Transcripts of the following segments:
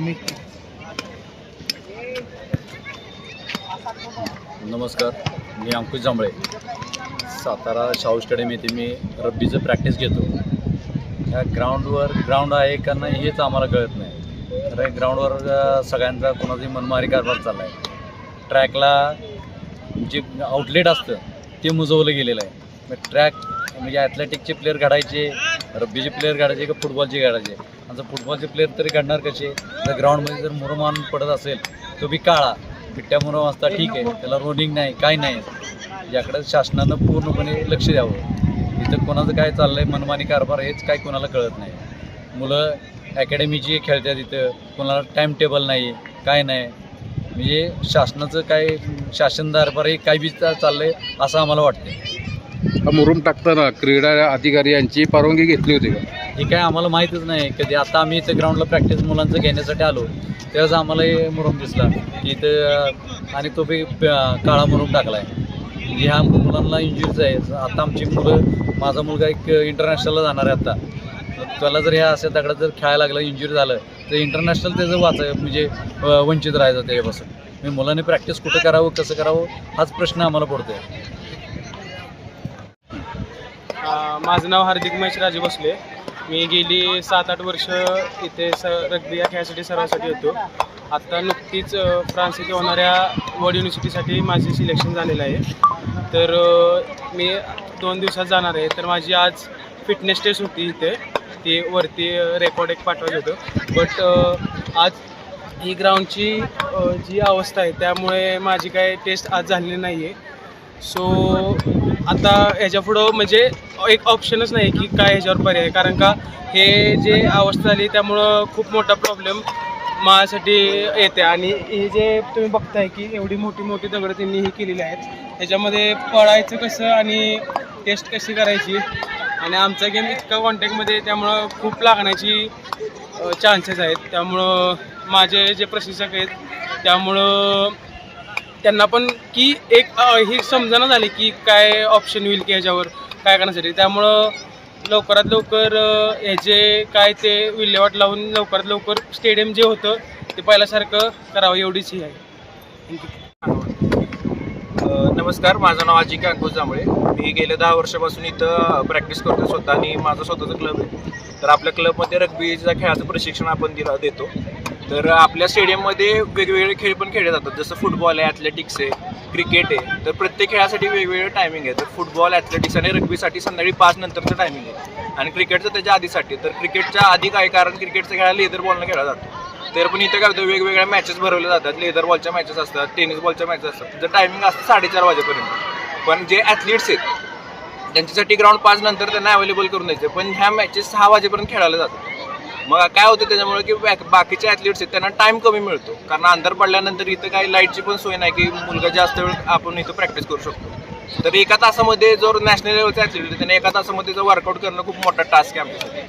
Economic नमस्कार मी Ankush Jambhale. Satara Shahu stadium येथे मी रब्बीचं प्रॅक्टिस घेतो. ह्या ग्राउंडवर ग्राउंड आहे का नाही हेच आम्हाला कळत नाही. तर ग्राउंडवर सगळ्यांचा कोणाचाही मनमारी कारभार चालला आहे ट्रॅकला जे आउटलेट असतं ते मुजवलं गेलेलं आहे. मग ट्रॅक म्हणजे ॲथलेटिकचे प्लेअर घडायचे रब्बीचे प्लेअर घडायचे का फुटबॉलचे घडायचे आणि फुटबॉलचे प्लेअर तरी काढणार कसे जर ग्राउंडमध्ये जर मुरमान पडत असेल तो बी काळा. पिट्ट्या मुरम असता ठीक आहे. त्याला रोलिंग नाही काय नाही. याकडे शासनानं पूर्णपणे लक्ष द्यावं. इथं कोणाचं काय चाललं आहे मनमानी कारभार हेच काय कोणाला कळत नाही. मुलं अकॅडमीची खेळतात इथं. कोणाला टाईम टेबल नाही काय नाही. म्हणजे शासनाचं काय शासन हे काय बी चाललं आहे असं आम्हाला वाटतं मुरुम टाकताना क्रीडा अधिकारी यांची परवानगी घेतली होती का? हे काय आम्हाला माहीतच नाही. कधी आता आम्ही इथं ग्राउंडला प्रॅक्टिस मुलांचं घेण्यासाठी आलो तेव्हाच आम्हाला हे मुरुम दिसला की इथं आणि तो बी काळा मुरुम टाकला आहे म्हणजे ह्या मुलांना इंजुरीज आहे. आता आमची मुलं माझा मुलगा एक इंटरनॅशनलला जाणार आहे आता. त्याला जर ह्या अशा दगडात जर खेळायला लागलं इंजुरी झालं तर इंटरनॅशनल त्याचं वाचाय म्हणजे वंचित राहायचं त्याच्यापासून. मी मुलांनी प्रॅक्टिस कुठं करावं कसं करावं हाच प्रश्न आम्हाला पडतो आहे माझं नाव हार्दिक महेश राजे बसले मी गेली सात आठ वर्ष इथे स रग्बी या खेळासाठी सर्वांसाठी होतो. आत्ता नुकतीच फ्रान्स इथे होणाऱ्या वर्ल्ड युनिव्हर्सिटीसाठी माझे सिलेक्शन झालेलं आहे. तर मी दोन दिवसात जाणार आहे. तर माझी आज फिटनेस टेस्ट होती इथे. ती वरती रेकॉर्ड एक पाठवायचं होतं. बट आज ही ग्राउंडची जी अवस्था आहे त्यामुळे माझी काय टेस्ट आज झालेली नाही आहे सो आता ह्याच्या पुढं म्हणजे एक ऑप्शनच नाही की काय ह्याच्यावर पर्याय कारण का हे जे अवस्था झाली त्यामुळं खूप मोठा प्रॉब्लेम माझ्यासाठी येते. आणि हे जे तुम्ही बघताय की एवढी मोठी मोठी दगडं त्यांनी ही केलेली आहेत. ह्याच्यामध्ये पळायचं कसं आणि टेस्ट कशी करायची? आणि आमचा गेम इतका कॉन्टॅक्टमध्ये त्यामुळं खूप लागण्याची चान्सेस आहेत. त्यामुळं माझे जे प्रशिक्षक आहेत त्यामुळं त्यांना पण की एक ही समजणं झाली की काय ऑप्शन होईल की ह्याच्यावर काय करण्यासाठी. त्यामुळं लवकरात लवकर ह्याचे काय ते विल्हेवाट लावून लवकरात लवकर स्टेडियम जे होतं ते पहिल्यासारखं करावं एवढीच ही आहे. नमस्कार माझं नाव अजिंक्य अंकुश जांभळे. मी गेल्या दहा वर्षापासून इथं प्रॅक्टिस करतो स्वतः आणि माझं स्वतःचं क्लब आहे. तर आपल्या क्लबमध्ये रग्बीचा खेळाचं प्रशिक्षण आपण दिला देतो. तर आपल्या स्टेडियममध्ये वेगवेगळे खेळ पण खेळले जातात. जसं फुटबॉल आहे ॲथलेटिक्स आहे क्रिकेट आहे. तर प्रत्येक खेळासाठी वेगवेगळे टायमिंग आहे. तर फुटबॉल ॲथलेटिक्स आणि रग्बीसाठी संध्याकाळी पाच नंतरचं टायमिंग आहे. आणि क्रिकेटचं त्याच्या आधीसाठी. तर क्रिकेटच्या आधी काय? कारण क्रिकेटचा खेळा लेदर बॉलनं खेळला जातो. तर पण इथं काय होतं? वेगवेगळ्या मॅचेस भरवल्या जातात. लेदर बॉलच्या मॅचेस असतात टेनिस बॉलच्या मॅचेस असतात. त्याचं टायमिंग असतं साडेचार वाजेपर्यंत. पण जे ॲथलीट्स आहेत त्यांच्यासाठी ग्राउंड पाच नंतर त्यांना अवेलेबल करून द्यायचे पण ह्या मॅचेस सहा वाजेपर्यंत खेळायला जातात. मग काय होतं त्याच्यामुळे की बाकीचे ॲथलीट्स आहेत त्यांना टाईम कमी मिळतो. कारण अंधार पडल्यानंतर इथं काही लाईटची पण सोय नाही की मुलगा जास्त वेळ आपण इथं प्रॅक्टिस करू शकतो. तर एका तासामध्ये जर नॅशनल लेवलचा ॲथलीट आहे त्यांना एका तासामध्ये जर वर्कआउट करणं खूप मोठा टास्क आहे आमच्यासाठी.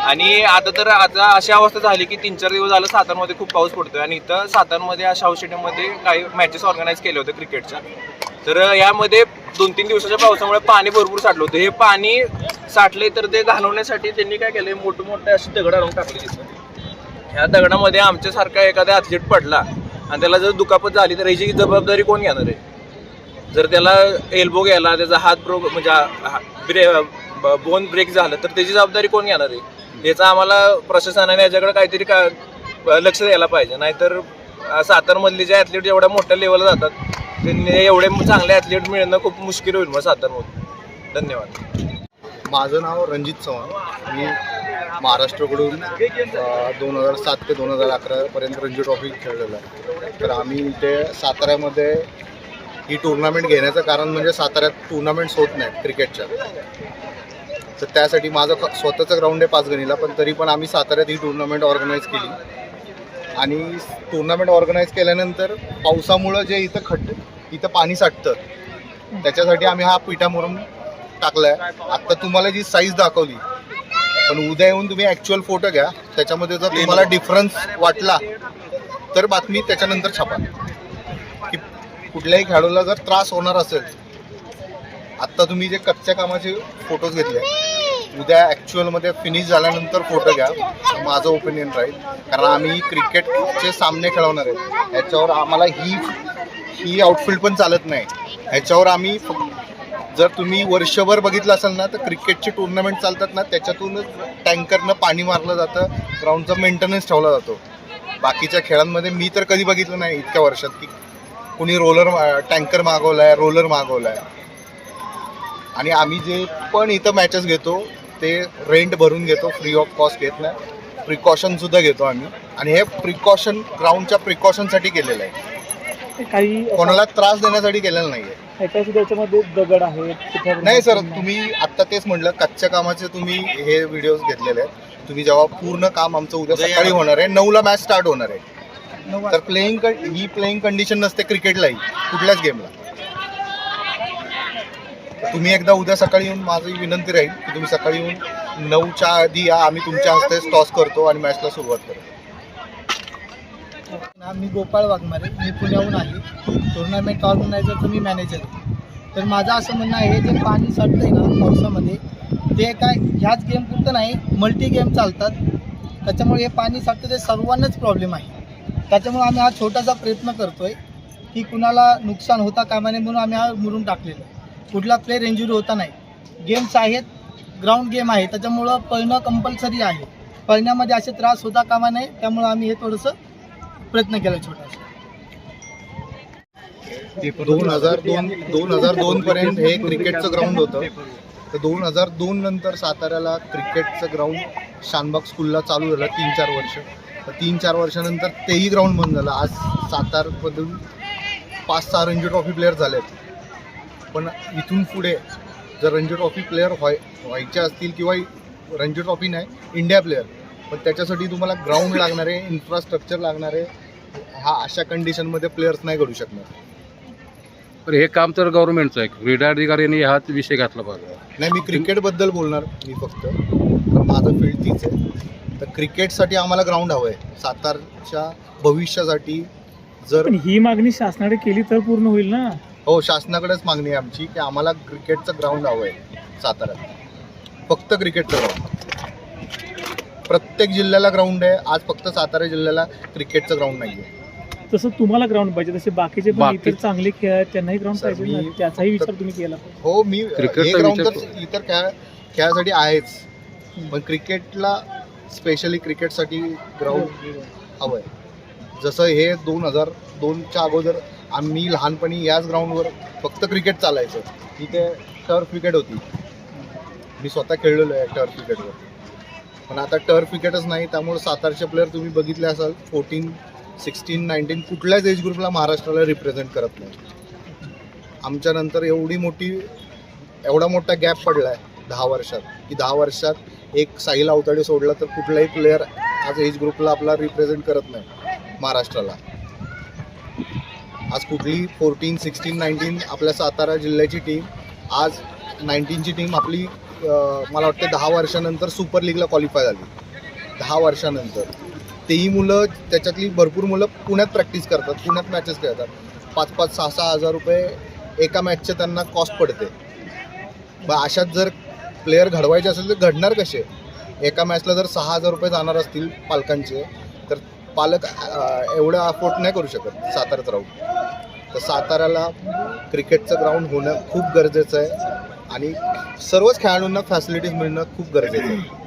आणि आता तर आता अशी अवस्था झाली की तीन चार दिवस झालं सातारमध्ये खूप पाऊस पडतोय. आणि इथं सातारमध्ये अशा औषधीमध्ये काही मॅचेस ऑर्गनाईज केले होते क्रिकेटच्या तर यामध्ये दोन तीन दिवसाच्या पावसामुळे पाणी भरपूर साठलं होतं. हे पाणी साठले तर ते घालवण्यासाठी त्यांनी काय केलं मोठे मोठे अशी दगड आणून टाकले तिथं. ह्या दगडामध्ये आमच्यासारखा एखादा ॲथलीट पडला आणि त्याला जर दुखापत झाली तर ह्याची जबाबदारी कोण घेणार आहे? जर त्याला एल्बो गेला त्याचा हात ब्रो म्हणजे हा- ब्रे बोन ब्रेक झालं तर त्याची जबाबदारी कोण घेणार आहे? याचा आम्हाला प्रशासनाने याच्याकडे काहीतरी का लक्ष द्यायला पाहिजे. नाहीतर सातारमधले जे ॲथलीट एवढ्या मोठ्या लेवलला जातात त्यांनी एवढे चांगले ॲथलीट मिळणं खूप मुश्किल होईल मग सातारमध्ये धन्यवाद. माझं नाव रणजित चव्हाण. मी महाराष्ट्राकडून दोन हजार सात ते दोन हजार अकरापर्यंत रणजी ट्रॉफी खेळलेलो आहे. तर आम्ही इथे साताऱ्यामध्ये ही टुर्नामेंट घेण्याचं कारण म्हणजे साताऱ्यात टुर्नामेंट्स होत नाहीत क्रिकेटच्या तर त्यासाठी माझं स्वतःचं ग्राउंड आहे पाचगणीला पण तरी पण आम्ही साताऱ्यात ही टुर्नामेंट ऑर्गनाईज केली. आणि टुर्नामेंट ऑर्गनाईज केल्यानंतर पावसामुळं जे इथं खड्डे इथं पाणी साठतं. त्याच्यासाठी आम्ही हा पिठा मुरुम टाकलाय. आता तुम्हाला जी साईज दाखवली पण उद्या येऊन तुम्ही ऍक्च्युअल फोटो घ्या. त्याच्यामध्ये जर तुम्हाला डिफरन्स वाटला तर बातमी त्याच्यानंतर छापा. की कुठल्याही खेळाडूला जर त्रास होणार असेल आत्ता तुम्ही जे कच्च्या कामाचे फोटोज घेतले उद्या ॲक्च्युअलमध्ये फिनिश झाल्यानंतर फोटो घ्या. माझं ओपिनियन राहील. कारण आम्ही क्रिकेटचे सामने खेळवणार आहेत ह्याच्यावर आम्हाला ही ही आउटफिल्ड पण चालत नाही. ह्याच्यावर आम्ही फक्त जर तुम्ही वर्षभर बघितलं असाल ना तर क्रिकेटची टुर्नामेंट चालतात ना त्याच्यातूनच टँकरनं पाणी मारलं जातं ग्राउंडचा मेंटेनन्स ठेवला जातो. बाकीच्या खेळांमध्ये मी तर कधी बघितलं नाही इतक्या वर्षात की कुणी रोलर टँकर मागवलाय रोलर मागवलाय. आणि आम्ही जे पण इथं मॅचेस घेतो ते रेंट भरून घेतो फ्री ऑफ कॉस्ट घेत नाही. प्रिकॉशनसुद्धा घेतो आम्ही. आणि हे प्रिकॉशन ग्राउंडच्या प्रिकॉशनसाठी केलेलं आहे. काही कोणाला त्रास देण्यासाठी केलेलं नाही आहे काही सुद्धा याच्यामध्ये दगड आहेत नाही सर तुम्ही आत्ता तेच म्हटलं कच्च्या कामाचे तुम्ही हे व्हिडिओज घेतलेले आहेत. तुम्ही जेव्हा पूर्ण काम आमचं उद्या सकाळी होणार आहे नऊला मॅच स्टार्ट होणार आहे. तर प्लेईंग ही प्लेईंग कंडिशन नसते क्रिकेटलाही कुठल्याच गेमला तुम्ही एकदा उद्या सकाळी येऊन माझी विनंती राहील की तुम्ही सकाळी येऊन नऊच्या आधी या आम्ही तुमच्या हस्ते टॉस करतो आणि मॅचला सुरुवात करतो मी गोपाळ वाघमारे. मी पुण्याहून आहे टुर्नामेंट ऑर्गनायझरचं मी मॅनेजर आहे. तर माझं असं म्हणणं आहे जे पाणी साठतंय ना पावसामध्ये ते काय ह्याच गेम पुरतं नाही मल्टी गेम चालतात. त्याच्यामुळे हे पाणी साठतं ते सर्वांनाच प्रॉब्लेम आहे. त्याच्यामुळे आम्ही हा छोटासा प्रयत्न करतोय की कुणाला नुकसान होता कामा नये म्हणून आम्ही हा मुरून टाकलेलं आहे. कुठला प्लेअर इंजुरी होता नाही. गेम्स आहेत ग्राउंड गेम आहे. त्याच्यामुळं पळणं कंपल्सरी आहे. पळण्यामध्ये असे त्रास होता कामा नये त्यामुळं आम्ही हे थोडंसं प्रयत्न केला छोटासा. दोन हजार दोन दोन हजार दोन पर्यंत हे क्रिकेटचं ग्राउंड होतं. तर दोन हजार दोन नंतर साताऱ्याला क्रिकेटचं ग्राउंड शानबाग स्कूलला चालू झालं तीन चार वर्ष. तर तीन चार वर्षानंतर तेही ग्राउंड बंद झालं. आज सातारमधून पाच सहा रणजी ट्रॉफी प्लेअर आहेत पण इथून पुढे जर रणजी ट्रॉफी प्लेअर व्हाय व्हायचे असतील किंवा रणजी ट्रॉफी नाही इंडिया प्लेअर पण त्याच्यासाठी तुम्हाला ग्राउंड लागणार आहे इन्फ्रास्ट्रक्चर लागणार आहे हा अशा कंडिशनमध्ये प्लेयर्स नाही घडू शकणार. पण हे काम तर गव्हर्नमेंटचं आहे. क्रीडा अधिकाऱ्यांनी हाच विषय घातला पाहिजे नाही मी क्रिकेटबद्दल बोलणार मी फक्त. माझं फील्ड तीच आहे. तर क्रिकेटसाठी आम्हाला ग्राउंड हवं आहे सातारच्या भविष्यासाठी जर पण ही मागणी शासनाने केली तर पूर्ण होईल ना? हो शासनाकडेच मागणी आहे आमची की आम्हाला क्रिकेटचं ग्राउंड हवं आहे साताऱ्यात. फक्त क्रिकेटचं ग्राउंड प्रत्येक जिल्ह्याला ग्राउंड आहे. आज फक्त सातारा जिल्ह्याला क्रिकेटचं ग्राउंड नाही आहे तसं तुम्हाला ग्राउंड पाहिजे. तसे बाकीचे पण बाकी- इतर चांगले खेळ आहेत त्यांनाही ग्राउंड सर, पाहिजे ना? त्याचाही विचार तुम्ही केला. पाहिजे हो मी क्रिकेटचा हे ग्राउंड विचार तर इतर खेळ खेळासाठी आहेच. पण क्रिकेटला स्पेशली क्रिकेटसाठी ग्राउंड हवं आहे जसं हे दोन हजार दोनच्या अगोदर आम्ही लहानपणी याच ग्राउंडवर फक्त क्रिकेट चालायचं. तिथे टर्फ विकेट होती. मी स्वतः खेळलेलो आहे टर्फ विकेटवर पण आता टर्फ विकेटच नाही त्यामुळे सातारचे प्लेअर तुम्ही बघितले असाल फोर्टीन सिक्स्टीन नाईन्टीन कुठल्याच एज ग्रुपला महाराष्ट्राला रिप्रेझेंट करत नाही. आमच्यानंतर एवढी मोठी एवढा मोठा गॅप पडला आहे दहा वर्षात की दहा वर्षात एक साहिल अवताडे सोडला तर कुठलाही प्लेअर आज एज ग्रुपला आपला रिप्रेझेंट करत नाही महाराष्ट्राला. आज कुठली फोर्टीन सिक्स्टीन नाईन्टीन आपल्या सातारा जिल्ह्याची टीम आज नाईन्टीनची टीम आपली मला वाटतं दहा वर्षानंतर सुपर लीगला क्वालिफाय झाली. दहा वर्षानंतर. तेही मुलं त्याच्यातली भरपूर मुलं पुण्यात प्रॅक्टिस करतात पुण्यात मॅचेस खेळतात. पाच पाच सहा सहा हजार रुपये एका मॅचचे त्यांना कॉस्ट पडते. मग अशात जर प्लेअर घडवायचे असेल तर घडणार कसे? एका मॅचला जर सहा हजार रुपये जाणार असतील पालकांचे तर पालक एवढं अफोर्ड नाही करू शकत साताऱ्यात राहून. तर साताऱ्याला क्रिकेटचं ग्राउंड होणं खूप गरजेचं आहे. आणि सर्वच खेळाडूंना फॅसिलिटीज मिळणं खूप गरजेचं आहे.